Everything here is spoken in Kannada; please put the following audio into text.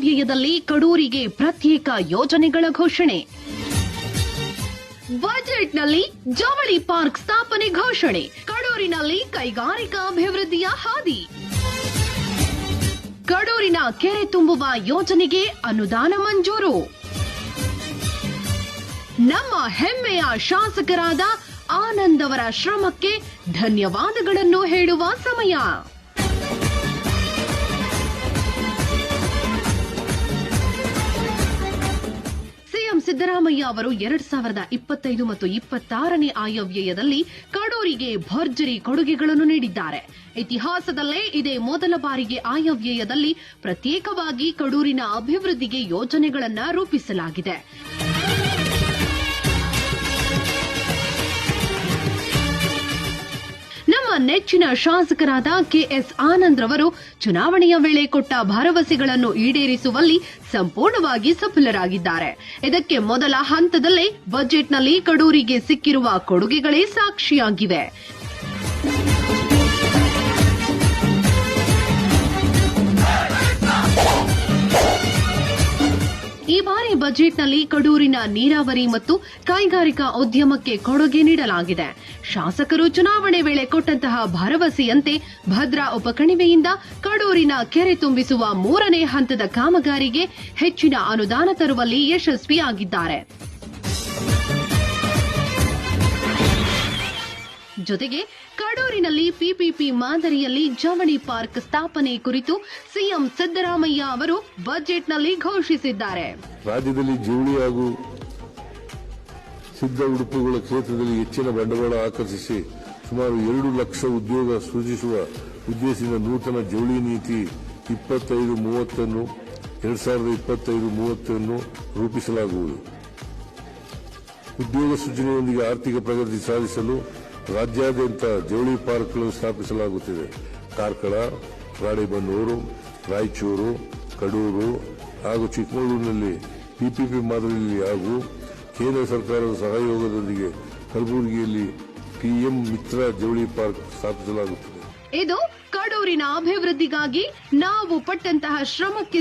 ಆಯವ್ಯಯದಲ್ಲಿ ಕಡೂರಿಗೆ ಪ್ರತ್ಯೇಕ ಯೋಜನೆಗಳ ಘೋಷಣೆ. ಬಜೆಟ್ನಲ್ಲಿ ಜವಳಿ ಪಾರ್ಕ್ ಸ್ಥಾಪನೆ ಘೋಷಣೆ. ಕಡೂರಿನಲ್ಲಿ ಕೈಗಾರಿಕಾ ಅಭಿವೃದ್ಧಿಯ ಹಾದಿ. ಕಡೂರಿನ ಕೆರೆ ತುಂಬುವ ಯೋಜನೆಗೆ ಅನುದಾನ ಮಂಜೂರು. ನಮ್ಮ ಹೆಮ್ಮೆಯ ಶಾಸಕರಾದ ಆನಂದ್ ಅವರ ಶ್ರಮಕ್ಕೆ ಧನ್ಯವಾದಗಳನ್ನು ಹೇಳುವ ಸಮಯ. ಸಿದ್ದರಾಮಯ್ಯ ಅವರು ಎರಡ್ ಸಾವಿರದ ಇಪ್ಪತ್ತೈದು ಮತ್ತು ಇಪ್ಪತ್ತಾರನೇ ಆಯವ್ಯಯದಲ್ಲಿ ಕಡೂರಿಗೆ ಭರ್ಜರಿ ಕೊಡುಗೆಗಳನ್ನು ನೀಡಿದ್ದಾರೆ. ಇತಿಹಾಸದಲ್ಲೇ ಇದೇ ಮೊದಲ ಬಾರಿಗೆ ಆಯವ್ಯಯದಲ್ಲಿ ಪ್ರತ್ಯೇಕವಾಗಿ ಕಡೂರಿನ ಅಭಿವೃದ್ಧಿಗೆ ಯೋಜನೆಗಳನ್ನು ರೂಪಿಸಲಾಗಿದೆ. ನೆಚ್ಚಿನ ಶಾಸಕರಾದ ಕೆಎಸ್ ಆನಂದ್ ರವರು ಚುನಾವಣೆಯ ವೇಳೆ ಕೊಟ್ಟ ಭರವಸೆಗಳನ್ನು ಈಡೇರಿಸುವಲ್ಲಿ ಸಂಪೂರ್ಣವಾಗಿ ಸಫಲರಾಗಿದ್ದಾರೆ. ಇದಕ್ಕೆ ಮೊದಲ ಹಂತದಲ್ಲೇ ಬಜೆಟ್ನಲ್ಲಿ ಕಡೂರಿಗೆ ಸಿಕ್ಕಿರುವ ಕೊಡುಗೆಗಳೇ ಸಾಕ್ಷಿಯಾಗಿವೆ. ಬಾರಿ ಬಜೆಟ್ನಲ್ಲಿ ಕಡೂರಿನ ನೀರಾವರಿ ಮತ್ತು ಕೈಗಾರಿಕಾ ಉದ್ಯಮಕ್ಕೆ ಕೊಡುಗೆ ನೀಡಲಾಗಿದೆ. ಶಾಸಕರು ಚುನಾವಣೆ ವೇಳೆ ಕೊಟ್ಟಂತಹ ಭರವಸೆಯಂತೆ ಭದ್ರಾ ಉಪಕಣಿವೆಯಿಂದ ಕಡೂರಿನ ಕೆರೆ ತುಂಬಿಸುವ ಮೂರನೇ ಹಂತದ ಕಾಮಗಾರಿಗೆ ಹೆಚ್ಚಿನ ಅನುದಾನ ತರುವಲ್ಲಿ ಯಶಸ್ವಿಯಾಗಿದ್ದಾರೆ. ಜೊತೆಗೆ ಕಡೂರಿನಲ್ಲಿ ಪಿಪಿಪಿ ಮಾದರಿಯಲ್ಲಿ ಜವಳಿ ಪಾರ್ಕ್ ಸ್ಥಾಪನೆ ಕುರಿತು ಸಿಎಂ ಸಿದ್ದರಾಮಯ್ಯ ಅವರು ಬಜೆಟ್ನಲ್ಲಿ ಘೋಷಿಸಿದ್ದಾರೆ. ರಾಜ್ಯದಲ್ಲಿ ಜವಳಿ ಹಾಗೂ ಸಿದ್ಧ ಉಡುಪುಗಳ ಕ್ಷೇತ್ರದಲ್ಲಿ ಹೆಚ್ಚಿನ ಬಂಡವಾಳ ಆಕರ್ಷಿಸಿ ಸುಮಾರು ಎರಡು ಲಕ್ಷ ಉದ್ಯೋಗ ಸೃಜಿಸುವ ಉದ್ದೇಶದಿಂದ ನೂತನ ಜವಳಿ ನೀತಿ ಇಪ್ಪತ್ತೈದು ಮೂವತ್ತನ್ನು, ಎರಡ್ ಸಾವಿರದ ಇಪ್ಪತ್ತೈದು ಮೂವತ್ತನ್ನು ರೂಪಿಸಲಾಗುವುದು. ಉದ್ಯೋಗ ಸೃಜನೆಯೊಂದಿಗೆ ಆರ್ಥಿಕ ಪ್ರಗತಿ ಸಾಧಿಸಲು ರಾಜ್ಯಾದ್ಯಂತ ಜವಳಿ ಪಾರ್ಕ್ಗಳನ್ನು ಸ್ಥಾಪಿಸಲಾಗುತ್ತಿದೆ. ಕಾರ್ಕಳ, ರಾಣೆಬೆನ್ನೂರು, ರಾಯಚೂರು, ಕಡೂರು ಹಾಗೂ ಚಿಕ್ಕಮಗಳೂರಿನಲ್ಲಿ ಪಿಪಿಪಿ ಮಾದರಿಯಲ್ಲಿ ಹಾಗೂ ಕೇಂದ್ರ ಸರ್ಕಾರದ ಸಹಯೋಗದೊಂದಿಗೆ ಕಲಬುರಗಿಯಲ್ಲಿ ಪಿಎಂ ಮಿತ್ರ ಜವಳಿ ಪಾರ್ಕ್ ಸ್ಥಾಪಿಸಲಾಗುತ್ತದೆ. ಇದು ಕಡೂರಿನ ಅಭಿವೃದ್ಧಿಗಾಗಿ ನಾವು ಪಟ್ಟಂತಹ ಶ್ರಮಕ್ಕೆ